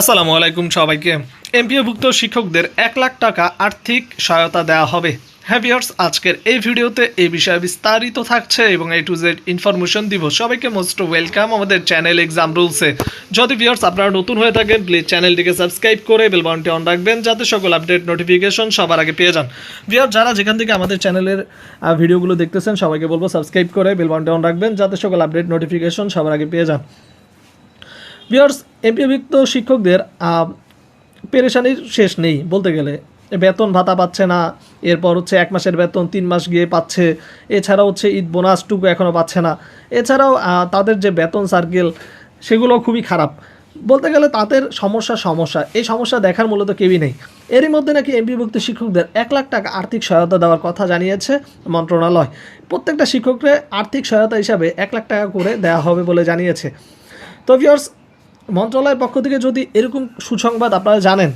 আসসালামু আলাইকুম সবাইকে। এমপিওভুক্ত শিক্ষকদের এক লাখ টাকা আর্থিক সহায়তা দেওয়া হবে। হ্যাভিয়ার্স আজকের এই ভিডিওতে এই বিষয়ে বিস্তারিত থাকছে এবং এ টু জেড ইনফরমেশন দিব। সবাইকে মোস্ট ওয়েলকাম আমাদের চ্যানেল এক্সাম রুলসে যদি ভিউয়ার্স আপনারা নতুন হয়ে থাকেন প্লিজ চ্যানেলটিকে সাবস্ক্রাইব করে বেলবনটি অন রাখবেন যাতে সকল আপডেট নোটিফিকেশন সবার আগে পেয়ে যান। ভিউয়ার যারা যেখান থেকে আমাদের চ্যানেলের ভিডিওগুলো দেখতেছেন, সবাইকে বলব সাবস্ক্রাইব করে বেলবনটি অন রাখবেন যাতে সকল আপডেট নোটিফিকেশন সবার আগে পেয়ে যান। ভিউয়ার্স এমপিভুক্ত শিক্ষকদের পেরেশানির শেষ নেই বলতে গেলে। বেতন ভাতা পাচ্ছে না, এরপর হচ্ছে এক মাসের বেতন, তিন মাস গিয়ে পাচ্ছে। এছাড়া হচ্ছে ঈদ বোনাসটুকু এখনও পাচ্ছে না। এছাড়াও তাদের যে বেতন সার্কেল সেগুলো খুবই খারাপ। বলতে গেলে তাদের সমস্যা সমস্যা। এই সমস্যা দেখার মূলত কেউই নেই। এরই মধ্যে নাকি এমপিভুক্ত শিক্ষকদের এক লাখ টাকা আর্থিক সহায়তা দেওয়ার কথা জানিয়েছে মন্ত্রণালয়। প্রত্যেকটা শিক্ষককে আর্থিক সহায়তা হিসাবে এক লাখ টাকা করে দেওয়া হবে বলে জানিয়েছে। তো ভিউয়ার্স মন্ত্রণালয়ের পক্ষ থেকে যদি এরকম সুসংবাদ আপনারা জানেন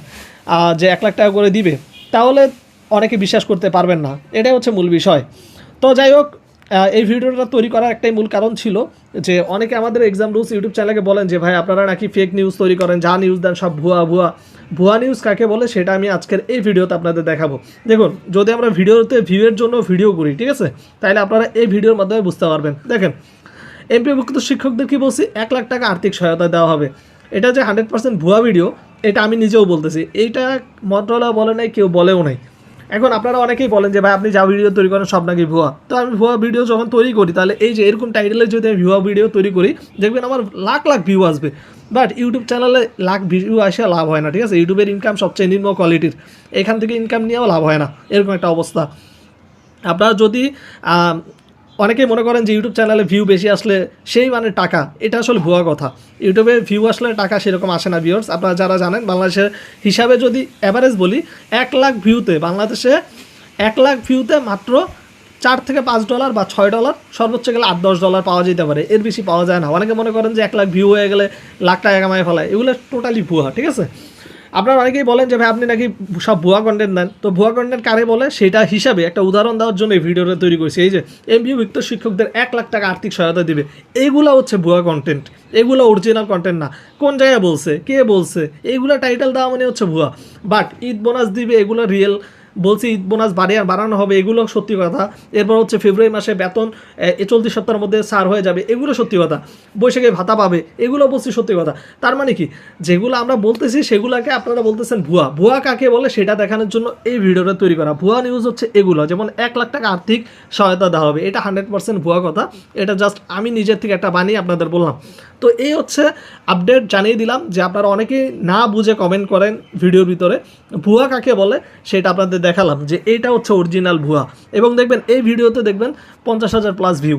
যে এক লাখ টাকা করে দিবে, তাহলে অনেকে বিশ্বাস করতে পারবেন না। এটাই হচ্ছে মূল বিষয়। তো যাই হোক এই ভিডিওটা তৈরি করার একটাই মূল কারণ ছিল যে অনেকে আমাদের এক্সাম রুলস ইউটিউব চ্যানেলে বলেন যে, ভাই, আপনারা নাকি ফেক নিউজ তৈরি করেন, যা নিউজ দেন সব ভুয়া ভুয়া ভুয়া নিউজ কাকে বলে সেটা আমি আজকের এই ভিডিওতে আপনাদের দেখাবো। দেখুন, যদি আমরা ভিডিওতে ভিউয়ের জন্য ভিডিও করি, ঠিক আছে? তাহলে আপনারা এই ভিডিওর মাধ্যমে বুঝতে পারবেন। দেখেন এমপিভুক্ত শিক্ষকদের কি বলছি, এক লাখ টাকা আর্থিক সহায়তা দেওয়া হবে। এটা যে হান্ড্রেড পার্সেন্ট ভুয়া ভিডিও, এটা আমি নিজেও বলতেছি। এইটা মন্ত্রণালয় বলে নাই, কেউ বলেও নাই। এখন আপনারা অনেকেই বলেন যে, ভাই, আপনি যা ভিডিও তৈরি করেন, সব নাকি ভুয়া। তো আমি ভুয়া ভিডিও যখন তৈরি করি, তাহলে এই যে এরকম টাইটেলে যদি আমি ভুয়া ভিডিও তৈরি করি, দেখবেন আমার লাখ লাখ ভিউ আসবে। বাট ইউটিউব চ্যানেলে লাখ ভিউ আসে, লাভ হয় না, ঠিক আছে? ইউটিউবের ইনকাম সবচেয়ে নিম্ন কোয়ালিটির এখান থেকে ইনকাম নিয়েও লাভ হয় না, এরকম একটা অবস্থা। আপনারা যদি অনেকেই মনে করেন যে ইউটিউব চ্যানেলে ভিউ বেশি আসলে সেই মানে টাকা। এটা আসলে ভুয়া কথা। ইউটিউবে ভিউ আসলে টাকা সেরকম আসে না ভিউয়ার্স আপনারা যারা জানেন, বাংলাদেশের হিসাবে যদি অ্যাভারেজ বলি, এক লাখ ভিউতে বাংলাদেশে এক লাখ ভিউতে মাত্র চার থেকে পাঁচ ডলার বা ছয় ডলার সর্বোচ্চ গেলে আট, দশ ডলার পাওয়া যেতে পারে। এর বেশি পাওয়া যায় না। অনেকে মনে করেন যে এক লাখ ভিউ হয়ে গেলে লাখ টাকা কামায় ফেলায়। এগুলো টোটালি ভুয়া, ঠিক আছে? আপনারা অনেকেই বলেন যে ভাই, আপনি নাকি সব ভুয়া কন্টেন্ট দেন তো ভুয়া কন্টেন্ট কারে বলে? সেটা হিসাবে একটা উদাহরণ দেওয়ার জন্য এই ভিডিওটা তৈরি করেছি। এই যে এমবিউ ভিক্ত শিক্ষকদের এক লাখ টাকা আর্থিক সহায়তা দিবে। এইগুলো হচ্ছে ভুয়া কন্টেন্ট এগুলো অরিজিনাল কন্টেন্ট না। কোন জায়গায় বলছে? কে বলছে? এইগুলো টাইটেল দেওয়া মানে হচ্ছে ভুয়া। বাট ঈদ বোনাস দিবে, এগুলো রিয়েল বলছি ঈদ বোনাস বাড়িয়ে বাড়ানো হবে, এগুলো সত্যি কথা। এরপর হচ্ছে ফেব্রুয়ারি মাসে বেতন চলতি সপ্তাহের মধ্যে সার হয়ে যাবে, এগুলো সত্যি কথা। বৈশাখে ভাতা পাবে, এগুলো বলছি সত্যি কথা। তার মানে কি? যেগুলো আমরা বলতেছি সেগুলোকে আপনারা বলতেছেন ভুয়া। ভুয়া কাকে বলে সেটা দেখানোর জন্য এই ভিডিওটা তৈরি করা। ভুয়া নিউজ হচ্ছে এগুলো, যেমন এক লাখ টাকা আর্থিক সহায়তা দেওয়া হবে। এটা হান্ড্রেড পার্সেন্ট ভুয়া কথা। এটা জাস্ট আমি নিজের থেকে একটা বানিয়ে আপনাদের বললাম। তো এই হচ্ছে আপডেট জানিয়ে দিলাম যে আপনারা অনেকেই না বুঝে কমেন্ট করেন ভিডিওর ভিতরে। ভুয়া কাকে বলে সেটা আপনাদের দেখালাম যে এটা হচ্ছে অরিজিনাল ভুয়া। এবং দেখবেন, এই ভিডিওতে দেখবেন পঞ্চাশ হাজার প্লাস ভিউ